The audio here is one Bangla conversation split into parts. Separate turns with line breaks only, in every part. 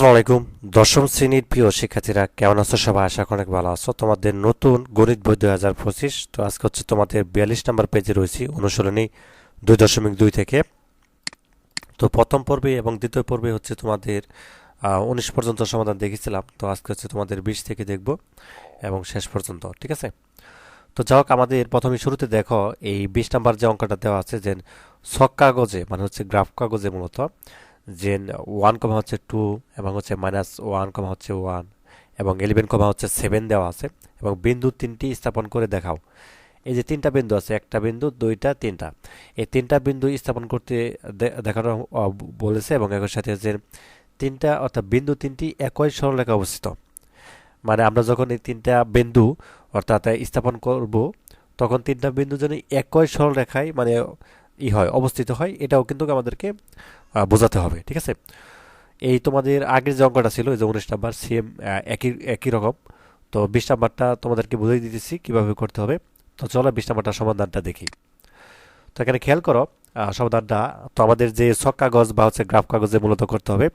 আসসালামু আলাইকুম দশম শ্রেণীর প্রিয় শিক্ষার্থীরা কেমন আছো সবাই আশা অনেক ভালো আছো তোমাদের নতুন গণিত বই দুই হাজার পঁচিশ তো আজকে হচ্ছে তোমাদের বিয়াল্লিশ নাম্বার পেজে রয়েছি অনুশীলনী দুই দশমিক দুই থেকে তো প্রথম পর্বে এবং দ্বিতীয় পর্বে হচ্ছে তোমাদের উনিশ পর্যন্ত সমাধান দেখেছিলাম তো আজকে হচ্ছে তোমাদের বিশ থেকে দেখব এবং শেষ পর্যন্ত ঠিক আছে তো যাই হোক আমাদের প্রথমে শুরুতে দেখো এই বিশ নাম্বার যে অঙ্কটা দেওয়া আছে যে ছক কাগজে মানে হচ্ছে গ্রাফ কাগজে মূলত যে ওয়ান কমা হচ্ছে টু এবং হচ্ছে মাইনাস ওয়ান কমা হচ্ছে ওয়ান এবং ইলেভেন কমা হচ্ছে সেভেন দেওয়া আছে এবং বিন্দু তিনটি স্থাপন করে দেখাও এই যে তিনটা বিন্দু আছে একটা বিন্দু দুইটা তিনটা এই তিনটা বিন্দু স্থাপন করতে দেখানো বলেছে এবং একই সাথে যে তিনটা অর্থাৎ বিন্দু তিনটি একই সরলরেখা অবস্থিত মানে আমরা যখন এই তিনটা বিন্দু অর্থাৎ স্থাপন করব তখন তিনটা বিন্দু যেন একই সরলরেখায় মানে ই হয় অবস্থিত হয় এটাও কিন্তু আমাদেরকে বোঝাতে হবে ঠিক আছে এই তোমাদের আগের যে অঙ্কটা ছিল যে উনিশ নাম্বার সেম একই একই রকম তো বিশ নাম্বারটা তোমাদেরকে বুঝিয়ে দিতেছি কিভাবে করতে হবে তো চলো বিশ নাম্বারটা সমাধানটা দেখি তো এখানে খেয়াল করো সমাধানটা তো আমাদের যে ছক কাগজ বা হচ্ছে গ্রাফ কাগজে মূলত করতে হবে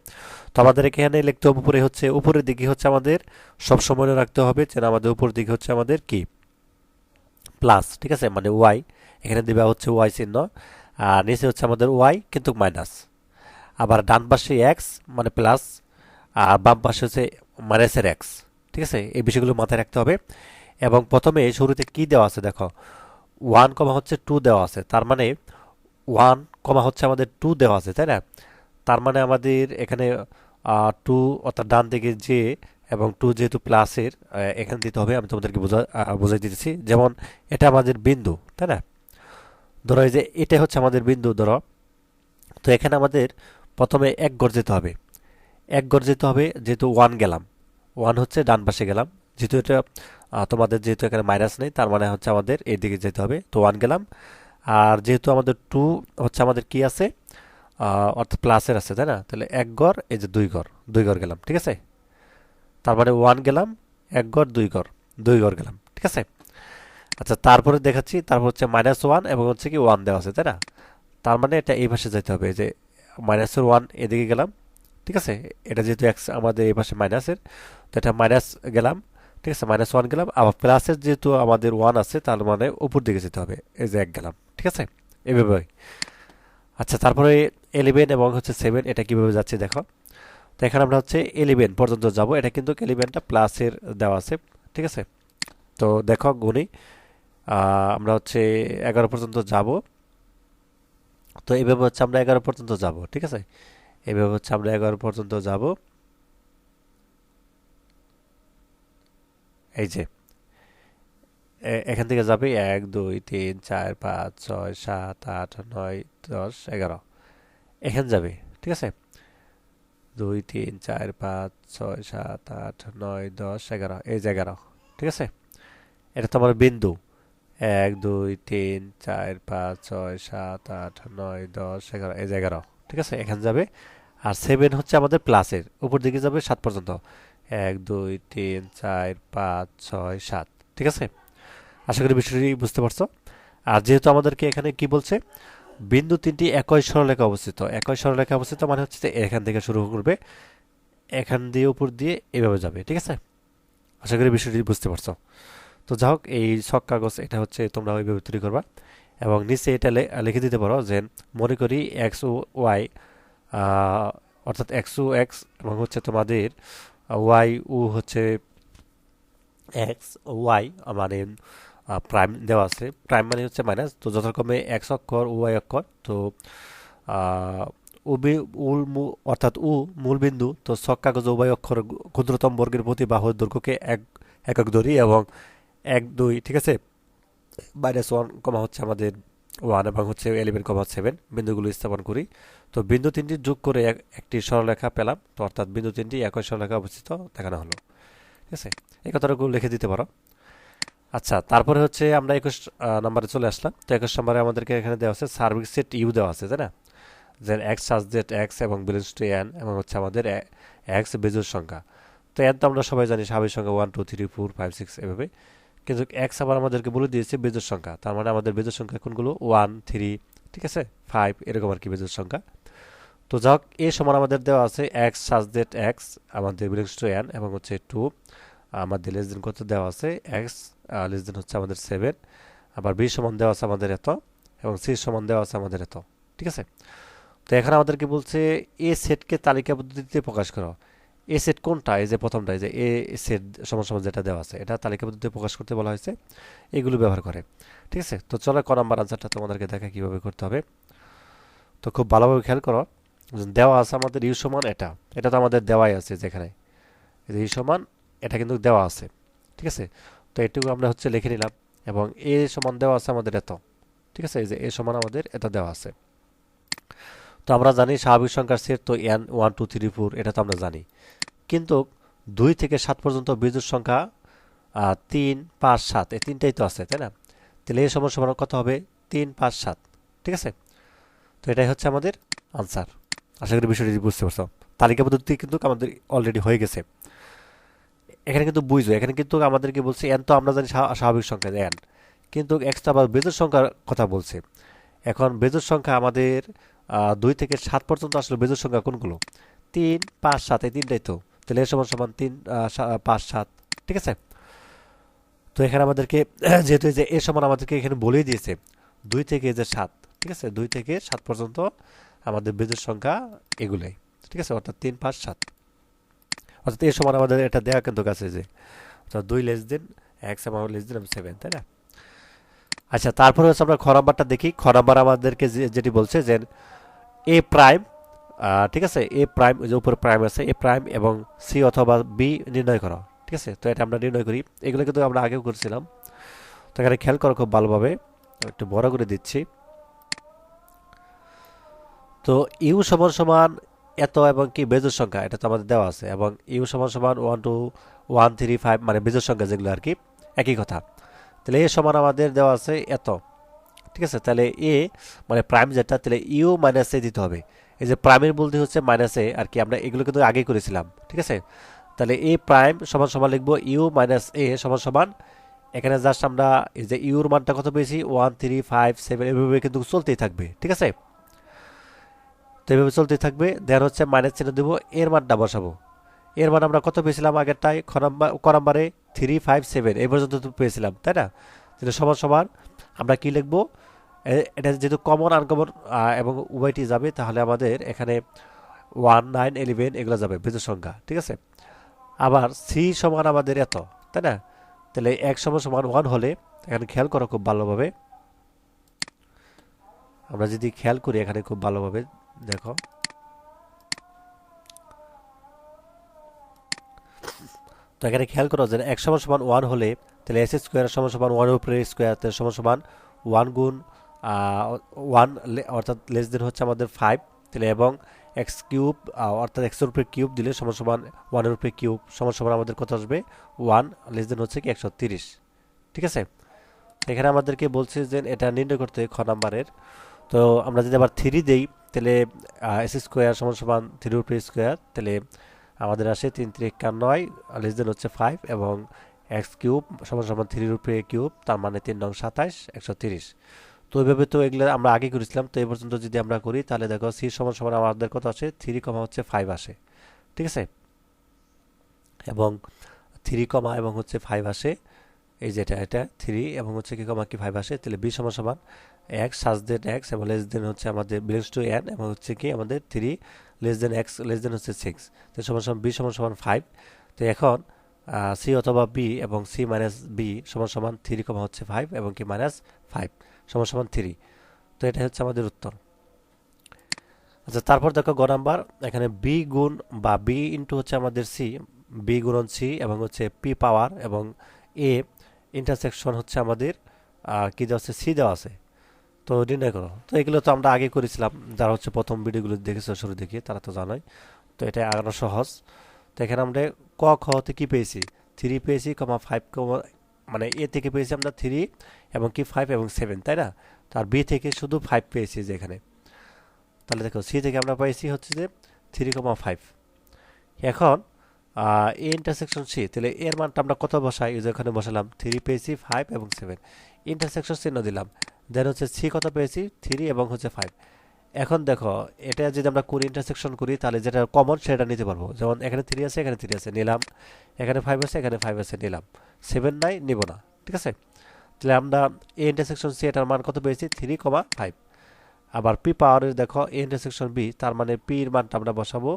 তো আমাদের এখানে লিখতে হবে উপরে হচ্ছে উপরের দিকে হচ্ছে আমাদের সব সময় রাখতে হবে যেন আমাদের উপর দিকে হচ্ছে আমাদের কি প্লাস ঠিক আছে মানে ওয়াই এখানে দেওয়া হচ্ছে ওয়াই চিহ্ন আর নিচে হচ্ছে আমাদের ওয়াই কিন্তু মাইনাস আবার ডান পাশে এক্স মানে প্লাস আর বাম পাশে হচ্ছে মাইনাসের এক্স ঠিক আছে এই বিষয়গুলো মাথায় রাখতে হবে এবং প্রথমে শুরুতে কি দেওয়া আছে দেখো ওয়ান কমা হচ্ছে টু দেওয়া আছে তার মানে ওয়ান কমা হচ্ছে আমাদের টু দেওয়া আছে তাই না তার মানে আমাদের এখানে টু অর্থাৎ ডান দিকে যে এবং টু যেহেতু প্লাসের এখানে দিতে হবে আমি তোমাদেরকে বোঝা বোঝাই দিতেছি যেমন এটা আমাদের বিন্দু তাই না ধরো এই যে এটা হচ্ছে আমাদের বিন্দু ধরো তো এখানে আমাদের প্রথমে এক গড় যেতে হবে এক গড় যেতে হবে যেহেতু ওয়ান গেলাম ওয়ান হচ্ছে ডান পাশে গেলাম যেহেতু এটা তোমাদের যেহেতু এখানে মাইনাস নেই তার মানে হচ্ছে আমাদের এই দিকে যেতে হবে তো ওয়ান গেলাম আর যেহেতু আমাদের টু হচ্ছে আমাদের কি আছে অর্থাৎ প্লাসের আছে তাই না তাহলে এক গড় এই যে দুই গড় দুই গড় গেলাম ঠিক আছে তার মানে ওয়ান গেলাম এক গড় দুই গড় দুই গড় গেলাম ঠিক আছে আচ্ছা তারপরে দেখাচ্ছি তারপর হচ্ছে মাইনাস ওয়ান এবং হচ্ছে কি ওয়ান দেওয়া আছে তাই না তার মানে এটা এই পাশে যেতে হবে যে মাইনাসের ওয়ান এদিকে গেলাম ঠিক আছে এটা যেহেতু এক্স আমাদের এই পাশে মাইনাসের তো এটা মাইনাস গেলাম ঠিক আছে মাইনাস ওয়ান গেলাম আবার প্লাসের যেহেতু আমাদের ওয়ান আছে তার মানে উপর দিকে যেতে হবে এই যে এক গেলাম ঠিক আছে এভাবে আচ্ছা তারপরে এলিভেন এবং হচ্ছে সেভেন এটা কীভাবে যাচ্ছে দেখো তো এখানে আমরা হচ্ছে এলিভেন পর্যন্ত যাব এটা কিন্তু এলিভেনটা প্লাসের দেওয়া আছে ঠিক আছে তো দেখো গুণী আমরা হচ্ছে এগারো পর্যন্ত যাব তো এইভাবে হচ্ছে আমরা এগারো পর্যন্ত যাব ঠিক আছে এইভাবে হচ্ছে আমরা এগারো পর্যন্ত যাব এই যে এখান থেকে যাবে এক দুই তিন চার পাঁচ ছয় সাত আট নয় দশ এগারো এখান যাবে ঠিক আছে দুই তিন চার পাঁচ ছয় সাত আট নয় দশ এগারো এই যে এগারো ঠিক আছে এটা তো আমার বিন্দু এক দুই তিন চার পাঁচ ছয় সাত আট নয় দশ এগারো এই এগারো ঠিক আছে এখানে যাবে আর সেভেন হচ্ছে আমাদের প্লাসের উপর দিকে যাবে সাত পর্যন্ত এক দুই তিন চার পাঁচ ছয় সাত ঠিক আছে আশা করি বিষয়টি বুঝতে পারছো আর যেহেতু আমাদেরকে এখানে কি বলছে বিন্দু তিনটি একই সরলেখা অবস্থিত একই সরলেখা অবস্থিত মানে হচ্ছে যে এখান থেকে শুরু করবে এখান দিয়ে উপর দিয়ে এভাবে যাবে ঠিক আছে আশা করি বিষয়টি বুঝতে পারছো তো যা হোক এই ছক কাগজ এটা হচ্ছে তোমরা ওইভাবে তৈরি করবা এবং নিচে এটা লিখে দিতে পারো যে মনে করি এক্স ও ওয়াই অর্থাৎ এক্স ও এক্স এবং হচ্ছে তোমাদের ওয়াই ও হচ্ছে এক্স ওয়াই মানে প্রাইম দেওয়া আছে প্রাইম মানে হচ্ছে মাইনাস তো যথাক্রমে এক্স অক্ষর ওয়াই অক্ষর তো উবি উল অর্থাৎ উ মূলবিন্দু তো ছক কাগজ উভয় অক্ষর ক্ষুদ্রতম বর্গের প্রতি বাহুর দৈর্ঘ্যকে এক একক ধরি এবং এক দুই ঠিক আছে মাইনাস ওয়ান কমা হচ্ছে আমাদের ওয়ান এবং হচ্ছে এলিভেন কমা সেভেন বিন্দুগুলো স্থাপন করি তো বিন্দু তিনটি যোগ করে একটি সরলরেখা পেলাম তো অর্থাৎ বিন্দু তিনটি একই সরলরেখা অবস্থিত দেখানো হলো ঠিক আছে এই কথাটাগুলো লিখে দিতে পারো আচ্ছা তারপরে হচ্ছে আমরা একুশ নম্বরে চলে আসলাম তো একুশ নম্বরে আমাদেরকে এখানে দেওয়া আছে সার্ভিস সেট ইউ দেওয়া আছে তাই না যে এক্স সাবজেক্ট এক্স এবং বিলেন্স টু এন এবং হচ্ছে আমাদের এক্স বেজুর সংখ্যা তো এন তো আমরা সবাই জানি স্বাভাবিক সংখ্যা one two three four five six এভাবে কিন্তু এক্স আবার আমাদেরকে বলে দিয়েছে বেজোর সংখ্যা তার মানে আমাদের বেজোর সংখ্যা কোনগুলো ওয়ান থ্রি ঠিক আছে ফাইভ এরকম আর কি বেজোর সংখ্যা তো যাক এ সমান আমাদের দেওয়া আছে এক্স ডেট এক্স আমাদের বিলিংস টু এন এবং হচ্ছে টু আমাদের লেস দেন কত দেওয়া আছে এক্স লেস দেন হচ্ছে আমাদের সেভেন আবার বি সমান দেওয়া আছে আমাদের এত এবং সি সমান দেওয়া আছে আমাদের এত ঠিক আছে তো এখানে আমাদেরকে বলছে এ সেটকে তালিকা পদ্ধতিতে প্রকাশ করো এ সেট কোনটা এই যে প্রথমটা এই যে এ সেট সমান সমান যেটা দেওয়া আছে এটা তালিকাবদ্ধ প্রকাশ করতে বলা হয়েছে এগুলো ব্যবহার করে ঠিক আছে তো চলো ক নাম্বার আনসারটা তোমাদেরকে দেখা কীভাবে করতে হবে তো খুব ভালোভাবে খেয়াল করো দেওয়া আছে আমাদের ইউ সমান এটা এটা তো আমাদের দেওয়াই আছে যেখানে ইউ সমান এটা কিন্তু দেওয়া আছে ঠিক আছে তো এটুকু আমরা হচ্ছে লিখে নিলাম এবং এ সমান দেওয়া আছে আমাদের এত ঠিক আছে এই যে এ সমান আমাদের এটা দেওয়া আছে তো আমরা জানি স্বাভাবিক সংখ্যার সেট তো N one two three four এটা তো আমরা জানি কিন্তু দুই থেকে সাত পর্যন্ত বিদ্যুৎ সংখ্যা তিন পাঁচ সাত এই তিনটাই তো আছে তাই না তাহলে এই সমস্যা সমান কত হবে তিন পাঁচ সাত ঠিক আছে তো এটাই হচ্ছে আমাদের আনসার আশা করি বিষয়টি বুঝতে পারছো তালিকা পদ্ধতি কিন্তু আমাদের অলরেডি হয়ে গেছে এখানে কিন্তু বুঝো এখানে কিন্তু আমাদেরকে বলছে এন তো আমরা জানি স্বাভাবিক সংখ্যা এন কিন্তু এক্সট্রা বা বেজোর সংখ্যার কথা বলছে এখন বেজোর সংখ্যা আমাদের দুই থেকে সাত পর্যন্ত আসলে বেজোর সংখ্যা কোনগুলো তিন পাঁচ সাত এই তিনটাই তো তাহলে এর সমান সমান তিন পাঁচ সাত ঠিক আছে তো এখানে আমাদেরকে যেহেতু যে এ সমান আমাদেরকে এখানে বলেই দিয়েছে দুই থেকে যে সাত ঠিক আছে দুই থেকে সাত পর্যন্ত আমাদের বেজোর সংখ্যা এগুলোই ঠিক আছে অর্থাৎ তিন পাঁচ সাত অর্থাৎ এ সমান আমাদের এটা দেওয়া কিন্তু কাছে যে অর্থাৎ দুই লেস দিন এক আমার লেস দিন আমি সেভেন তাই না আচ্ছা তারপরে হচ্ছে আমরা খ নাম্বারটা দেখি খ নাম্বার আমাদেরকে যেটি বলছে যে এ প্রাইম ঠিক আছে এ প্রাইম যে উপরে প্রাইম আছে এ প্রাইম এবং সি অথবা বি নির্ণয় করো ঠিক আছে তো এটা আমরা নির্ণয় করি এগুলো কিন্তু আমরা আগেও করছিলাম তো এখানে খেয়াল করো খুব ভালোভাবে একটু বড় করে দিচ্ছি তো ইউ সমান সমান এত এবং কি বেজোর সংখ্যা এটা তো আমাদের দেওয়া আছে এবং ইউ সমান সমান one two one three five মানে বেজোর সংখ্যা যেগুলো আর কি একই কথা তাহলে এ সমান আমাদের দেওয়া আছে এত ঠিক আছে তাহলে এ মানে প্রাইম যেটা তাহলে ইউ মাইনাস এ দিতে হবে এই যে প্রাইমের মূলধি হচ্ছে মাইনাস এ আর কি আমরা এগুলো কিন্তু আগে করেছিলাম ঠিক আছে তাহলে এ প্রাইম সমান সমান লিখবো ইউ মাইনাস এ সমান সমান এখানে জাস্ট আমরা এই যে ইউর মানটা কত পেয়েছি ওয়ান থ্রি ফাইভ সেভেন এভাবে কিন্তু চলতেই থাকবে ঠিক আছে তো এভাবে চলতেই থাকবে দেন হচ্ছে মাইনাস চিহ্ন দেবো এর মানটা বসাবো এর মান আমরা কত পেয়েছিলাম আগেরটায় খরাম্বার করাম্বারে থ্রি ফাইভ সেভেন এ পর্যন্ত পেয়েছিলাম তাই না তাহলে সমান সমান আমরা কি লিখবো এটা যেহেতু কমন আনকমন এবং উভয়টি যাবে তাহলে আমাদের এখানে ওয়ান নাইন এলেভেন এগুলো যাবে বৃদ্ধ সংখ্যা ঠিক আছে আবার সি সমান আমাদের এত তাই না তাহলে এক সময় সমান ওয়ান হলে এখানে খেয়াল করো খুব ভালোভাবে আমরা যদি খেয়াল করি এখানে খুব ভালোভাবে দেখো তো এখানে খেয়াল করো যে এক সময় সমান ওয়ান হলে তাহলে এস স্কোয়ার সমান সমান ওয়ান উপরে স্কোয়ার তাহলে সমান সমান ওয়ান গুণ ওয়ান অর্থাৎ লেস দেন হচ্ছে আমাদের ফাইভ তাহলে এবং এক্স কিউব অর্থাৎ একশো রুপির কিউব দিলে সমান সমান ওয়ানের রুপির কিউব সমান সমান আমাদের কত আসবে ওয়ান লেস দেন হচ্ছে কি একশো তিরিশ ঠিক আছে এখানে আমাদেরকে বলছে যে এটা নির্ণয় করতে খ নাম্বারের তো আমরা যদি আবার থ্রি দিই তাহলে এস স্কোয়ার সমান সমান থ্রি উপরে স্কোয়ার তাহলে আমাদের আসে তিন একান্ন নয় লেস দেন হচ্ছে ফাইভ এবং এক্স কিউব সমান সমান থ্রি রুপে কিউব তার মানে তিন নং সাতাইশ একশো তিরিশ তো ওইভাবে তো এগুলো আমরা আগে করেছিলাম তো এই পর্যন্ত যদি আমরা করি তাহলে দেখো সি সমান সমান আমাদের কত আসে থ্রি কমা হচ্ছে ফাইভ আসে ঠিক আছে এবং থ্রি কমা এবং হচ্ছে ফাইভ আসে এই যেটা এটা থ্রি এবং হচ্ছে কি কমা কি ফাইভ আসে তাহলে বি সমান সমান এক্স সাজ দেন এক্স এবং লেস দেন হচ্ছে আমাদের বিলংস টু এন এবং হচ্ছে কি আমাদের three less than X less than হচ্ছে সিক্স তো সমান সমান বি সমান সমান ফাইভ তো এখন সি অথবা বি এবং সি মাইনাস বি সমান সমান থ্রি কমা হচ্ছে ফাইভ এবং কি মাইনাস ফাইভ সমান সমান থ্রি তো এটা হচ্ছে আমাদের উত্তর আচ্ছা তারপর দেখো গ নাম্বার এখানে বি গুণ বা বি ইন্টু হচ্ছে আমাদের সি বি গুণন সি এবং হচ্ছে পি পাওয়ার এবং এ ইন্টারসেকশন হচ্ছে আমাদের কী দেওয়া আছে সি দেওয়া আছে তো নির্ণয় করো তো এগুলো তো আমরা আগে করেছিলাম যারা হচ্ছে প্রথম ভিডিওগুলো দেখেছো শুরু দেখি তারা তো জানোই তো এটা আরও সহজ তো এখানে আমরা ক খ হতে কী পেয়েছি থ্রি পেয়েছি কমা ফাইভ কমা মানে এ থেকে পেয়েছি আমরা থ্রি এবং কি ফাইভ এবং সেভেন তাই না আর বি থেকে শুধু ফাইভ পেয়েছি যে এখানে তাহলে দেখো সি থেকে আমরা পাইছি হচ্ছে যে থ্রি কমা ফাইভ এখন এ ইন্টারসেকশন সি তাহলে এর মানটা আমরা কত বসাই ইউজ এখানে বসালাম থ্রি পেয়েছি ফাইভ এবং সেভেন ইন্টারসেকশন চিহ্ন দিলাম দেন হচ্ছে সি কত পেয়েছি থ্রি এবং হচ্ছে ফাইভ এখন দেখো এটা যদি আমরা কোন ইন্টারসেকশন করি তাহলে যেটা কমন সেটা নিতে পারবো যেমন এখানে থ্রি আছে এখানে থ্রি আছে নিলাম এখানে ফাইভ আছে এখানে ফাইভ আছে নিলাম সেভেন নাই নিব না ঠিক আছে তাহলে আমরা এ ইন্টারসেকশন সি এটার মান কত পেয়েছি থ্রি কমা ফাইভ আবার পি পাওয়ারের দেখো এ ইন্টারসেকশন বি তার মানে পির মানটা আমরা বসাবো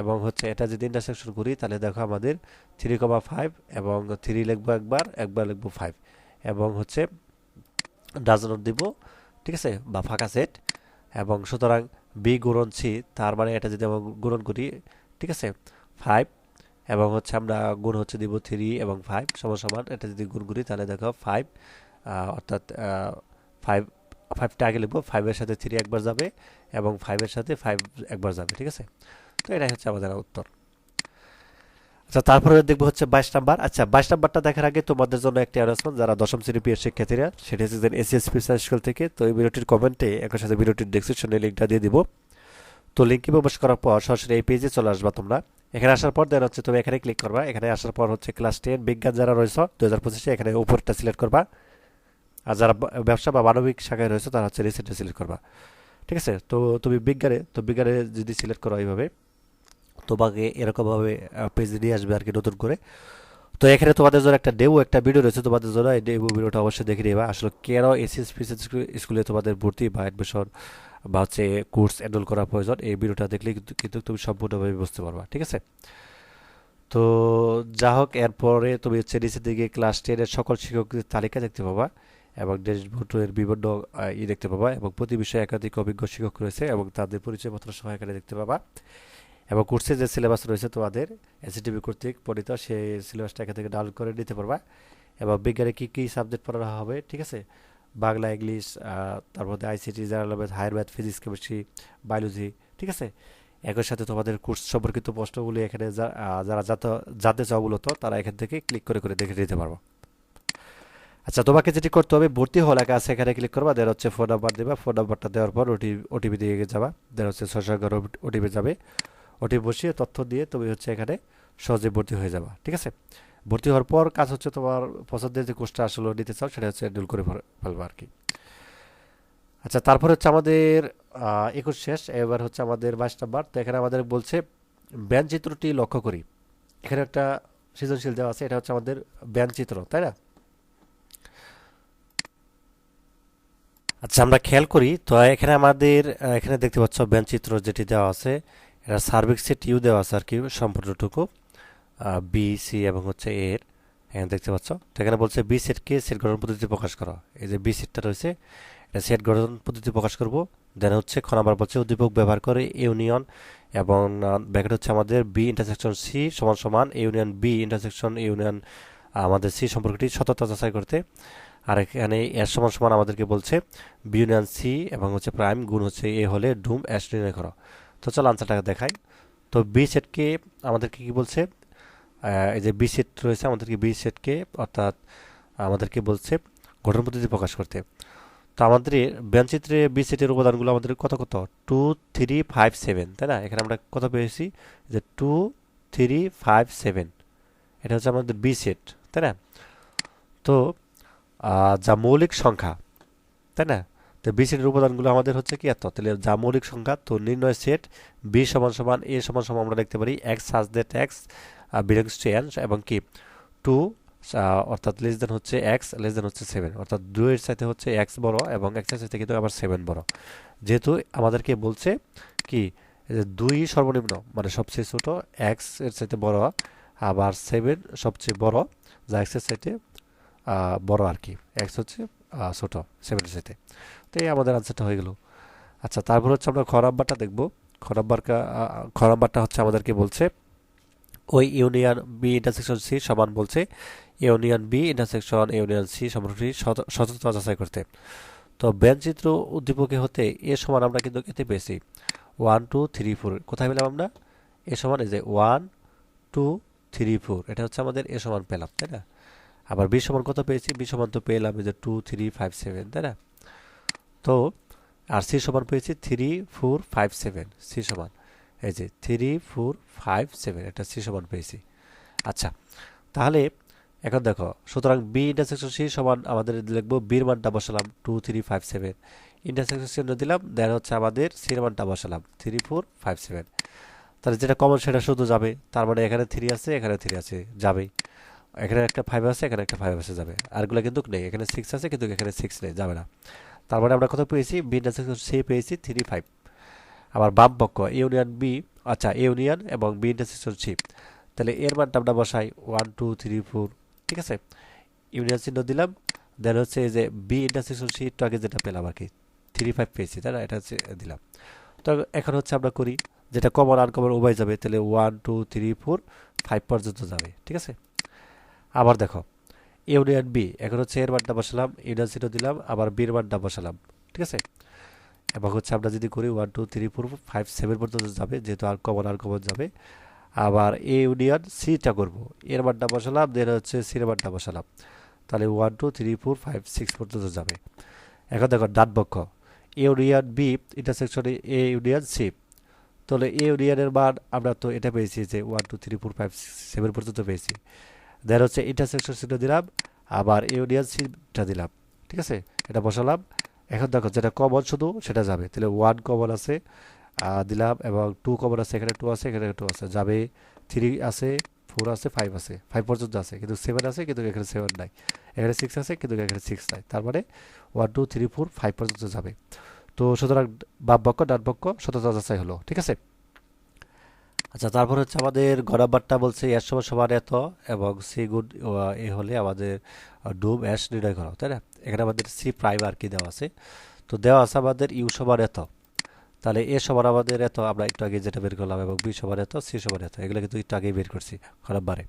এবং হচ্ছে এটা যদি ইন্টারসেকশন করি তাহলে দেখো আমাদের থ্রি কমা ফাইভ এবং থ্রি লিখবো একবার একবার লিখবো ফাইভ এবং হচ্ছে ডাজনট দিব ঠিক আছে বা ফাঁকা সেট এবং সুতরাং বি গুণন সি তার মানে এটা যদি আমরা গুণন করি ঠিক আছে ফাইভ এবং হচ্ছে আমরা গুণ হচ্ছে দিব থ্রি এবং ফাইভ সমান সমান এটা যদি গুণ করি তাহলে দেখো ফাইভ অর্থাৎ ফাইভ ফাইভটা আগে লিখবো ফাইভের সাথে থ্রি একবার যাবে এবং ফাইভের সাথে ফাইভ একবার যাবে ঠিক আছে তো এটাই হচ্ছে আমাদের উত্তর আচ্ছা তারপরে দেখবো হচ্ছে বাইশ নাম্বার আচ্ছা বাইশ নাম্বারটা দেখার আগে তোমাদের জন্য একটি অ্যানাউন্সমেন্ট যারা দশম শ্রেণী পিএর শিক্ষার্থীরা সেটি হচ্ছে এসিএসপি স্কুল e থেকে তো এই ভিডিওটির কমেন্টে একই সাথে ভিডিওটির ডিসক্রিপশনে লিঙ্কটা দিয়ে দিব তো লিঙ্কে প্রবেশ করার পর সরাসরি এই পেজে চলে আসবা তোমরা এখানে আসার পর দেন হচ্ছে তুমি এখানে ক্লিক করবা এখানে আসার পর হচ্ছে ক্লাস টেন বিজ্ঞান যারা রয়েছে দু হাজার পঁচিশে এখানে উপরটা সিলেক্ট করবা আর যারা ব্যবসা বা মানবিক শাখায় রয়েছে তারা হচ্ছে রিসেন্টে সিলেক্ট করবা ঠিক আছে তো তুমি বিজ্ঞানে তো বিজ্ঞানে যদি সিলেক্ট করো এইভাবে তোমাকে এরকমভাবে পেজে নিয়ে আসবে আর কি নতুন করে তো এখানে তোমাদের জন্য একটা ডেবু একটা ভিডিও রয়েছে তোমাদের জন্য এই ডেবু ভিডিওটা অবশ্যই দেখে নেবা আসলে কেন এসএস ফিসেস স্কুলে তোমাদের ভর্তি বা অ্যাডমিশন বা হচ্ছে কোর্স এনরোল করা প্রয়োজন এই ভিডিওটা দেখলে কিন্তু কিন্তু তুমি সম্পূর্ণভাবে বুঝতে পারবা ঠিক আছে তো যা হোক এরপরে তুমি হচ্ছে নিচের দিকে ক্লাস টেনের সকল শিক্ষকদের তালিকা দেখতে পাবা এবং দেশভুটের বিভিন্ন ই দেখতে পাবা এবং প্রতি বিষয়ে একাধিক অভিজ্ঞ শিক্ষক রয়েছে এবং তাদের পরিচয়পত্র সহায়কারী এখানে দেখতে পাবা এবং কোর্সে যে সিলেবাস রয়েছে তোমাদের এসিটিভি কর্তৃক পঠিত সেই সিলেবাসটা এখান থেকে ডাউনলোড করে নিতে পারবা এবং বিজ্ঞানে কী কী সাবজেক্ট পড়ানো হবে ঠিক আছে বাংলা ইংলিশ তারপর ICT general math higher math physics chemistry biology ঠিক আছে একই সাথে তোমাদের কোর্স সম্পর্কিত প্রশ্নগুলি এখানে যারা যাতে চাও মূলত তারা এখান থেকে ক্লিক করে করে দেখে নিতে পারবো আচ্ছা তোমাকে যেটি করতে হবে ভর্তি হওয়া লেখা আছে এখানে ক্লিক করবা দেন হচ্ছে ফোন নাম্বার দেবা ফোন নাম্বারটা দেওয়ার পর ওটি ওটিপি দিয়ে যাবা দেন হচ্ছে ছয় ওটিপি যাবে ওটি বসিয়ে তথ্য দিয়ে তুমি হচ্ছে এখানে সহজে ভর্তি হয়ে যাবা ঠিক আছে ভর্তি হওয়ার পর কাজ হচ্ছে তোমার পছন্দের যে কোর্সটা আসলে নিতে চাও সেটা হচ্ছে ডুল করে ফেলবা আর কি আচ্ছা তারপর হচ্ছে আমাদের একুশ শেষ এবার হচ্ছে আমাদের বাইশ নাম্বার তো এখানে আমাদের বলছে ব্যান চিত্রটি লক্ষ্য করি এখানে একটা সৃজনশীল দেওয়া আছে এটা হচ্ছে আমাদের ব্যান চিত্র তাই না আচ্ছা আমরা খেয়াল করি তো এখানে আমাদের এখানে দেখতে পাচ্ছ ব্যান চিত্র যেটি দেওয়া আছে এটা সেট টিউ দেওয়া আছে আর কি সম্পূর্ণটুকু বি সি এবং হচ্ছে এর হ্যাঁ দেখতে পাচ্ছ তো এখানে বলছে বি সেটকে সেট গঠন পদ্ধতি প্রকাশ করো এই যে বি সেটটা রয়েছে এটা সেট গঠন পদ্ধতি প্রকাশ করব দেন হচ্ছে খ নাম্বার বলছে উদ্দীপক ব্যবহার করে ইউনিয়ন এবং ব্যাকেট হচ্ছে আমাদের বি ইন্টারসেকশন সি সমান সমান ইউনিয়ন বি ইন্টারসেকশন ইউনিয়ন আমাদের সি সম্পর্কটি সততা যাচাই করতে আর এখানে এর সমান সমান আমাদেরকে বলছে বি ইউনিয়ন সি এবং হচ্ছে প্রাইম গুণ হচ্ছে এ হলে ডুম অ্যাশ নির্ণয় করো তো চলো আনসারটাকে দেখাই তো বি সেটকে আমাদেরকে কি বলছে এই যে বি সেট রয়েছে আমাদেরকে বি সেটকে অর্থাৎ আমাদেরকে বলছে গঠন পদ্ধতি প্রকাশ করতে তো আমাদের ব্যানচিত্রে বি সেটের উপাদানগুলো আমাদের কত কত টু থ্রি ফাইভ সেভেন তাই না এখানে আমরা কত পেয়েছি যে টু থ্রি ফাইভ সেভেন এটা হচ্ছে আমাদের বি সেট তাই না তো যা মৌলিক সংখ্যা তাই না তো বি সেটের উপাদানগুলো আমাদের হচ্ছে কি এত তাহলে যা মৌলিক সংখ্যা তো নির্ণয় সেট বি সমান সমান এ সমান সমান আমরা লিখতে পারি X such that X belongs to N এবং কি টু অর্থাৎ লেস দেন হচ্ছে এক্স লেস দেন হচ্ছে সেভেন অর্থাৎ দুয়ের সাথে হচ্ছে এক্স বড় এবং এক্সের সাথে কিন্তু আবার সেভেন বড় যেহেতু আমাদেরকে বলছে কি দুই সর্বনিম্ন মানে সবচেয়ে ছোট এক্স এর সাথে বড় আবার সেভেন সবচেয়ে বড় যা এক্সের সাথে বড় আর কি এক্স হচ্ছে ছোটো সেভেন্টি থ্রিতে তো এই আমাদের আনসারটা হয়ে গেল আচ্ছা তারপর হচ্ছে আমরা খরাম্বারটা দেখব খরাম্বারটা খরাম্বারটা হচ্ছে আমাদেরকে বলছে ওই ইউনিয়ন বি ইন্টারসেকশন সি সমান বলছে union B intersection union C সম্পর্কটি সচেতনতা যাচাই করতে তো ব্যঞ্চিত্র উদ্দীপকে হতে এ সমান আমরা কিন্তু এতে পেয়েছি ওয়ান টু থ্রি ফোর কোথায় পেলাম আমরা এ সমান এই যে ওয়ান টু থ্রি ফোর এটা হচ্ছে আমাদের এ সমান পেলাম তাই না আবার বি সমান কত পেয়েছি বি সমান তো পেলাম যে টু থ্রি ফাইভ সেভেন তাই না তো আর সি সমান পেয়েছি three four five seven C সমান এই যে থ্রি ফোর ফাইভ সেভেন এটা সি সমান পেয়েছি আচ্ছা তাহলে এখন দেখো সুতরাং বি ইন্টারসেকশন সি সমান আমাদের লিখবো বির মানটা বসালাম two three five seven intersection চিহ্ন দিলাম দেন হচ্ছে আমাদের সির মানটা বসালাম থ্রি ফোর ফাইভ সেভেন তাহলে যেটা কমন সেটা শুধু যাবে তার মানে এখানে থ্রি আছে এখানে থ্রি আছে যাবেই এখানে একটা ফাইভ আছে এখানে একটা ফাইভ আছে যাবে আরগুলো কিন্তু নেই এখানে সিক্স আছে কিন্তু এখানে সিক্স নেই যাবে না তারপরে আমরা কত পেয়েছি বি ইন্টারসেকশন সি পেয়েছি থ্রি ফাইভ আবার বাম পক্ষ ইউনিয়ন বি আচ্ছা ইউনিয়ন এবং বি ইন্টারসেকশন সি তাহলে এর মানটা আমরা বসাই ওয়ান টু থ্রি ফোর ঠিক আছে ইউনিয়ন চিহ্ন দিলাম দেন হচ্ছে যে বি ইন্টারসেকশন সি একটু আগে যেটা পেলাম আর কি থ্রি ফাইভ পেয়েছি তাই না এটা হচ্ছে দিলাম তো এখন হচ্ছে আমরা করি যেটা কমন আনকমন উভয় যাবে তাহলে one two three four five পর্যন্ত যাবে ঠিক আছে আবার দেখো ইউনিয়ন বি এখন হচ্ছে এর বারটা বসালাম ইউনিয়ন সিটো দিলাম আবার বির বারটা বসালাম ঠিক আছে এবং হচ্ছে আমরা যদি করি one two three four five seven পর্যন্ত যাবে যেহেতু আর কমন আর কমন যাবে আবার এ ইউনিয়ন সিটা করব এর বারটা বসালাম দেন হচ্ছে সির বারটা বসালাম তাহলে one two three four five six পর্যন্ত যাবে এখন দেখো ডানপক্ষ A union B intersection A union C তাহলে এ ইউনিয়নের মান আমরা তো এটা পেয়েছি যে one two three four five seven পর্যন্ত পেয়েছি দেন হচ্ছে ইন্টারসেকশন চিহ্ন দিলাম আবার ইউনিয়ন সিটটা দিলাম ঠিক আছে এটা বসালাম এখন দেখো যেটা কমন শুধু সেটা যাবে তাহলে ওয়ান কমন আছে দিলাম এবং টু কমন আছে এখানে টু আছে এখানে টু আছে যাবে থ্রি আছে ফোর আছে ফাইভ আছে ফাইভ পর্যন্ত আছে কিন্তু সেভেন আছে কিন্তু এখানে সেভেন নাই এখানে সিক্স আছে কিন্তু এখানে সিক্স নাই তার মানে one two three four five পর্যন্ত যাবে তো সুতরাং বাপ বক্ষ ডান বক্ষ সততা যাচাই হলো ঠিক আছে আচ্ছা তারপর হচ্ছে আমাদের গড়াবারটা বলছে এর সময় সমান এত এবং সি গুড এ হলে আমাদের ডুব অ্যাশ নির্ণয় করা তাই না এখানে আমাদের সি প্রাইম আর কি দেওয়া আছে তো দেওয়া আছে আমাদের ইউ সবার এত তাহলে এ সবার আমাদের এত আমরা একটু আগে যেটা বের করলাম এবং বি সবার এত সি সবার এত এগুলো কিন্তু একটু আগেই বের করছি গড়াবারে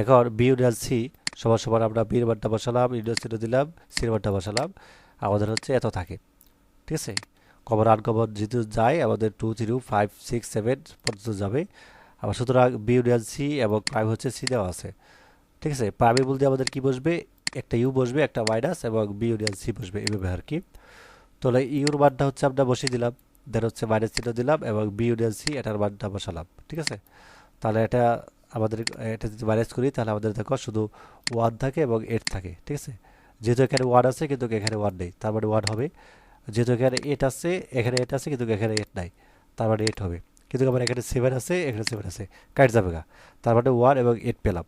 এখন বি ইউনিয়াল সি সবার সবার আমরা বি বারটা বসালাম ইউনিয়ন সিটা দিলাম সির বারটা বসালাম আমাদের হচ্ছে এত থাকে ঠিক আছে কভার আট কভার যেহেতু যায় আমাদের two three five six seven পর্যন্ত যাবে আবার সুতরাং বি সি এবং প্রাইম হচ্ছে সি দেওয়া আছে ঠিক আছে প্রাইমে বলতে আমাদের কি বসবে একটা ইউ বসবে একটা মাইনাস এবং বি ইউনিয়ন সি বসবে এভাবে আর কি তাহলে ইউর মানটা হচ্ছে আমরা বসিয়ে দিলাম দেন হচ্ছে মাইনাস সিটা দিলাম এবং বি ইউনিয়ন সি এটার মানটা বসালাম ঠিক আছে তাহলে এটা আমাদের এটা যদি মাইনাস করি তাহলে আমাদের দেখো শুধু ওয়ান থাকে এবং এট থাকে ঠিক আছে যেহেতু এখানে ওয়ার্ড আছে কিন্তু এখানে ওয়ার্ড নেই তার মানে হবে যেহেতু এখানে এট আছে এখানে এট আছে কিন্তু এখানে এট নাই তার মানে এট হবে কিন্তু আমার এখানে সেভেন আছে এখানে সেভেন আছে কাট যাবে গা তার মানে ওয়ান এবং এট পেলাম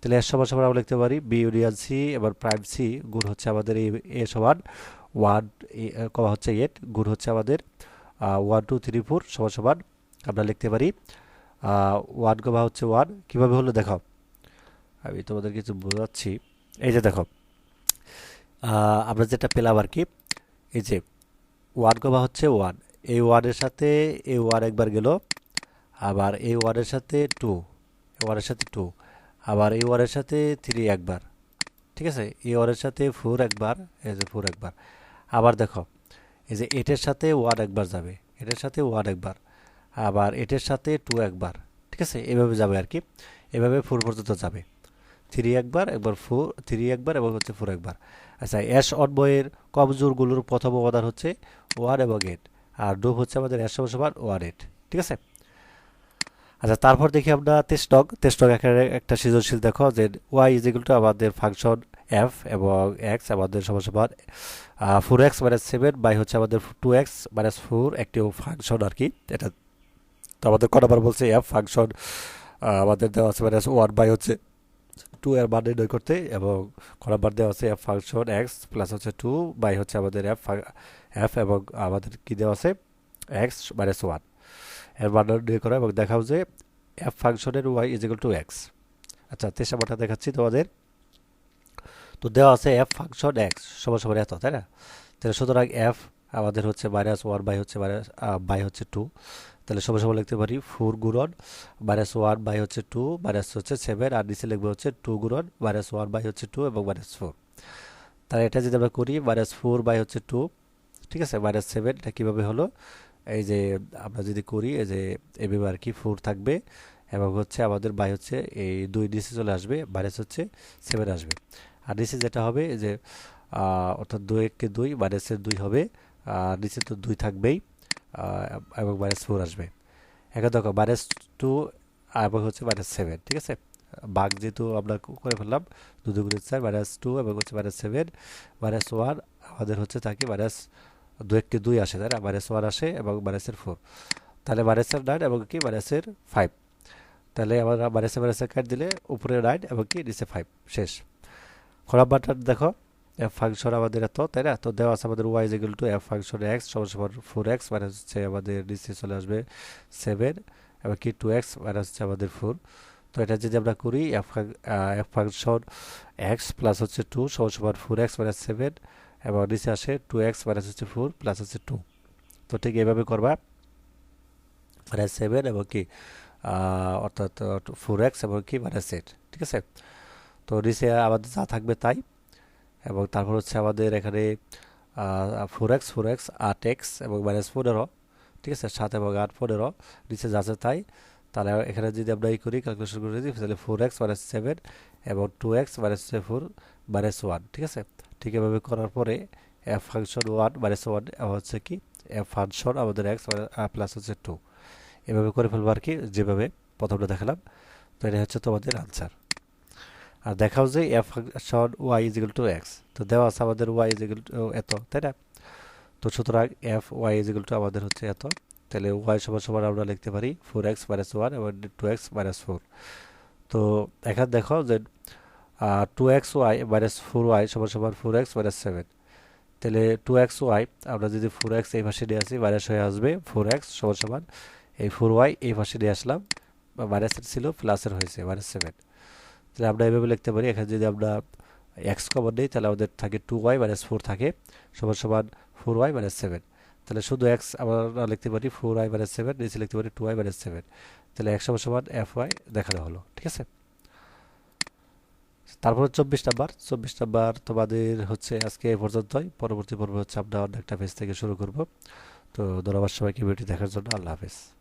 তাহলে এর সমান সমান আমরা লিখতে পারি বি ইউনিয়ন সি এবার প্রাইম সি গুণ হচ্ছে আমাদের এই এ সমান ওয়ান কমা হচ্ছে এট গুণ হচ্ছে আমাদের ওয়ান টু থ্রি ফোর সমান সমান আমরা লিখতে পারি ওয়ান কমা হচ্ছে ওয়ান কীভাবে হলো দেখো আমি তোমাদের কিছু বোঝাচ্ছি এই যে দেখো আমরা যেটা পেলাম আর কি এই যে ওয়ার্ড গবা হচ্ছে ওয়ান এই ওয়ার্ডের সাথে এই ওয়ার একবার গেল আবার এই ওয়ার্ডের সাথে টু ওয়ারের সাথে টু আবার এই ওয়ারের সাথে থ্রি একবার ঠিক আছে এ ওয়ারের সাথে ফোর একবার এই যে ফোর একবার আবার দেখো এই যে এটের সাথে ওয়ার একবার যাবে এটের সাথে ওয়ার একবার আবার এটের সাথে টু একবার ঠিক আছে এভাবে যাবে আর কি এভাবে ফোর পর্যন্ত যাবে থ্রি একবার একবার ফোর থ্রি একবার এবং হচ্ছে ফোর একবার আচ্ছা অ্যাশ অট বয়ের কবজোরগুলোর প্রথম উপাদান হচ্ছে ওয়ার এবং এট আর ডোব হচ্ছে আমাদের একশো সমান ওয়ার এট ঠিক আছে আচ্ছা তারপর দেখি আমরা তেস্টক তেস্টক একটা একটা সৃজনশীল দেখো যে ওয়াই ইজ ইকুয়াল টু আমাদের ফাংশন এফ এবং এক্স আমাদের সমান four X minus seven by হচ্ছে আমাদের টু এক্স মাইনাস ফোর একটি ফাংশন আর কি এটা তো আমাদের কটাবার বলছে এফ ফাংশন আমাদের দেওয়া আছে মাইনাস ওয়ান বাই হচ্ছে টু এর বার নির্ণয় করতে এবং করা বার দেওয়া আছে এফ ফাংশন এক্স প্লাস হচ্ছে টু বাই হচ্ছে আমাদের এফ এফ এবং আমাদের কী দেওয়া আছে এক্স মাইনাস ওয়ান এর মান নির্ণয় করা এবং দেখাও যে এফ ফাংশনের Y is equal to X আচ্ছা তেসা মাঠা দেখাচ্ছি তোমাদের তো দেওয়া আছে এফ ফাংশন এক্স সময় সমান এত তাই না তাহলে সুতরাং এফ আমাদের হচ্ছে মাইনাস ওয়ান বাই হচ্ছে মাইনাস বাই হচ্ছে টু তাহলে সবাই সবাই লিখতে পারি ফোর গুরন মাইনাস ওয়ান বাই হচ্ছে টু মাইনাস হচ্ছে সেভেন আর নিচে লিখবে হচ্ছে টু গুরন মাইনাস ওয়ান বাই হচ্ছে টু এবং মাইনাস ফোর তাহলে এটা যদি আমরা করি মাইনাস ফোর বাই হচ্ছে টু ঠিক আছে মাইনাস সেভেন এটা কীভাবে হলো এই যে আমরা যদি করি এই যে এভাবে আর কি ফোর থাকবে এবং হচ্ছে আমাদের বাই হচ্ছে এই দুই নিচে চলে আসবে মাইনাস হচ্ছে সেভেন আসবে আর নিচে যেটা হবে যে অর্থাৎ দুই এককে দুই মাইনাসের দুই হবে আর নিচে তো দুই থাকবেই এবং ভাইরাস ফোর আসবে এখন দেখো ভাইরাস টু এবং হচ্ছে ভাইরাস সেভেন ঠিক আছে বাঘ যেহেতু আমরা করে ফেললাম দুদুগুলি চার ভাইরাস টু এবং হচ্ছে ভাইরাস সেভেন ভাইরাস ওয়ান আমাদের হচ্ছে থাকে ভাইরাস দু একটি দুই আসে তাই না ভাইরাস ওয়ান আসে এবং ভাইরাসের ফোর তাহলে ভাইরাসের নাইন এবং কি ভাইরাসের ফাইভ তাহলে আমরা ভাইরাসে ভাইরাসে কাট দিলে উপরে নাইন এবং কি নিচে ফাইভ শেষ খরাপ বাটার দেখো এফ ফাংশন আমাদের এত তাই না তো দেওয়া আছে আমাদের ওয়াই যেগুলো টু এফ ফাংশন এক্স সমান ফোর এক্স মাইনাস হচ্ছে আমাদের নিচে চলে আসবে সেভেন এবং কি টু এক্স মাইনাস হচ্ছে আমাদের ফোর তো এটা যদি আমরা করি F F function X plus হচ্ছে টু সমান সমান ফোর এক্স মাইনাস সেভেন এবং নিচে আসে টু এক্স মাইনাস হচ্ছে ফোর প্লাস হচ্ছে টু তো ঠিক এইভাবে করবা মাইনাস সেভেন এবং কি অর্থাৎ ফোর এক্স এবং কি মাইনাস এইট ঠিক আছে তো নিচে আমাদের যা থাকবে তাই এবং তারপর হচ্ছে আমাদের এখানে ফোর এক্স ফোর এক্স আট এক্স এবং মাইনাস পনেরো ঠিক আছে সাত এবং আট পনেরো নিচে যাচ্ছে তাই তাহলে এখানে যদি আমরা ই করি ক্যালকুলেশন করে দিই তাহলে ফোর এক্স মাইনাস সেভেন এবং two X minus four minus one ঠিক আছে ঠিক এভাবে করার পরে F function one minus one হচ্ছে কি এফ ফাংশন আমাদের এক্স প্লাস হচ্ছে টু এভাবে করে ফেলবো আর কি যেভাবে প্রথমটা দেখালাম তো এটা হচ্ছে তোমাদের আনসার আর দেখাও যে এফ সন ওয়াই ইজ টু এক্স তো দেওয়া আছে আমাদের ওয়াই ইজ টু এত তাই না তো সুতরাং এফ ওয়াই ইজ টু আমাদের হচ্ছে এত তাহলে ওয়াই সবার সমান আমরা লিখতে পারি ফোর এক্স মাইনাস ওয়ান এবং টু এক্স মাইনাস ফোর তো এখানে দেখো যে two X Y minus four Y সবার সমান ফোর এক্স মাইনাস সেভেন তাহলে টু এক্স ওয়াই আমরা যদি ফোর এক্স এই পাশে নিয়ে আসি মাইনাস হয়ে আসবে ফোর এক্স সবার সমান এই ফোর ওয়াই এই পাশে নিয়ে আসলাম মাইনাসের ছিল প্লাসের হয়েছে মাইনাস সেভেন তাহলে আমরা এভাবে লিখতে পারি এখানে যদি আমরা এক্স কমন নিই তাহলে আমাদের থাকে টু ওয়াই মাইনাস ফোর থাকে সমান সমান ফোর ওয়াই মাইনাস সেভেন তাহলে শুধু এক্স আমরা লিখতে পারি ফোর ওয়াই মাইনাস সেভেন নিচে লিখতে পারি টু ওয়াই মাইনাস সেভেন তাহলে এক সমান সমান এফ ওয়াই দেখানো হলো ঠিক আছে তারপর চব্বিশ নাম্বার চব্বিশ নাম্বার তোমাদের হচ্ছে আজকে এ পর্যন্তই পরবর্তী পর্ব হচ্ছে আমরা অনেকটা একটা থেকে শুরু করব তো ধন্যবাদ সবাইকে ভিডিও দেখার জন্য আল্লাহ হাফেজ